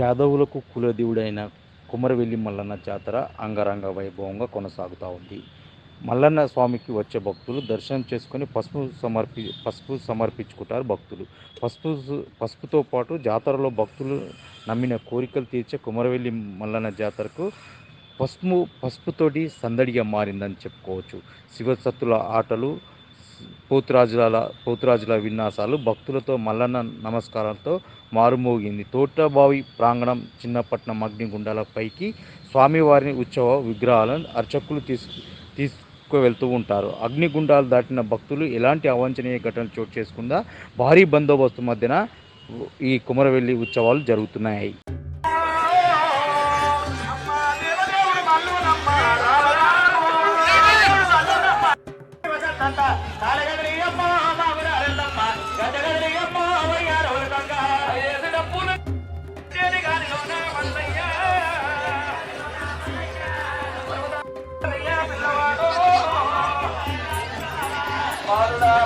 యాదవులకు కులదేవుడైన కుమరవెల్లి మల్లన్న జాతర అంగరంగ వైభవంగా కొనసాగుతూ ఉంది. మల్లన్న స్వామికి వచ్చే భక్తులు దర్శనం చేసుకొని పసుపు సమర్పి పసుపు సమర్పించుకుంటారు భక్తులు. పసుపు పసుపుతో పాటు జాతరలో భక్తులు నమ్మిన కోరికలు తీర్చే కుమరవెల్లి మల్లన్న జాతరకు పసుపు పసుపుతోటి సందడిగా మారిందని చెప్పుకోవచ్చు. శివసత్తుల ఆటలు పోతురాజుల పోతురాజుల విన్యాసాలు భక్తులతో మల్లన్న నమస్కారాలతో మారుమోగింది. తోటబావి ప్రాంగణం చిన్నపట్నం అగ్నిగుండాల పైకి స్వామివారిని ఉత్సవ విగ్రహాలను అర్చకులు తీసుకు వెళ్తూ ఉంటారు. అగ్నిగుండాలు దాటిన భక్తులు ఎలాంటి అవాంఛనీయ ఘటనలు చోటు చేసుకుందా? భారీ బందోబస్తు మధ్యన ఈ కుమరవెల్లి ఉత్సవాలు జరుగుతున్నాయి.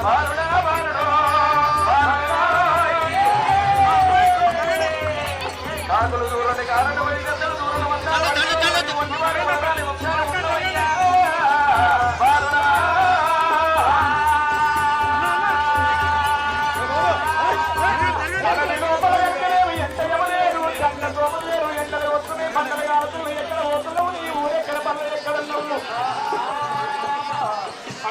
아, 올라